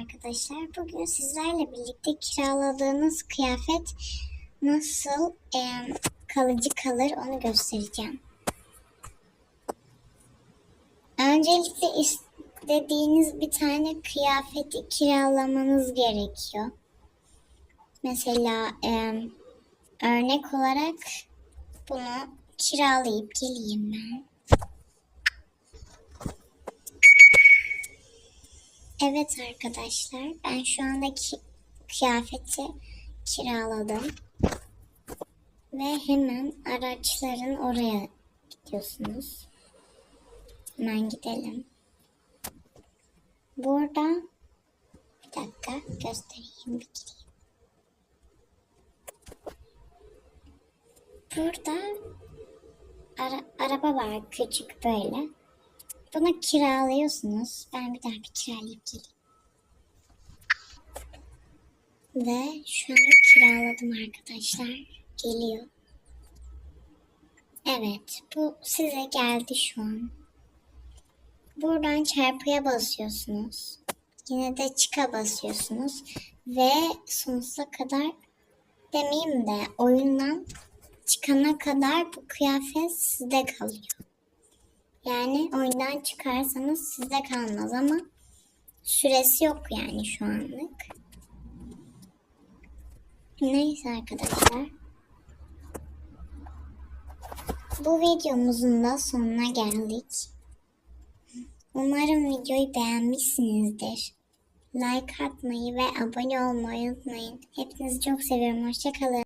arkadaşlar. Bugün sizlerle birlikte kiraladığınız kıyafet nasıl em, kalıcı kalır onu göstereceğim. Öncelikle istediğiniz bir tane kıyafeti kiralamanız gerekiyor. Mesela em, örnek olarak bunu kiralayıp geleyim ben. Evet arkadaşlar, ben şu andaki kıyafeti kiraladım. Ve hemen araçların oraya gidiyorsunuz. Hemen gidelim. Burada bir dakika göstereyim bir gireyim. Burada ara- araba var küçük böyle. Bunu kiralıyorsunuz. Ben bir daha bir kiralayıp geleyim. Ve şu an kiraladım arkadaşlar. Geliyor. Evet. Bu size geldi şu an. Buradan çarpıya basıyorsunuz. Yine de çıka basıyorsunuz. Ve sonsuza kadar demeyeyim de oyundan çıkana kadar bu kıyafet sizde kalıyor. Yani oyundan çıkarsanız sizde kalmaz ama süresi yok yani şu anlık. Neyse arkadaşlar. Bu videomuzun da sonuna geldik. Umarım videoyu beğenmişsinizdir. Like atmayı ve abone olmayı unutmayın. Hepinizi çok seviyorum. Hoşçakalın.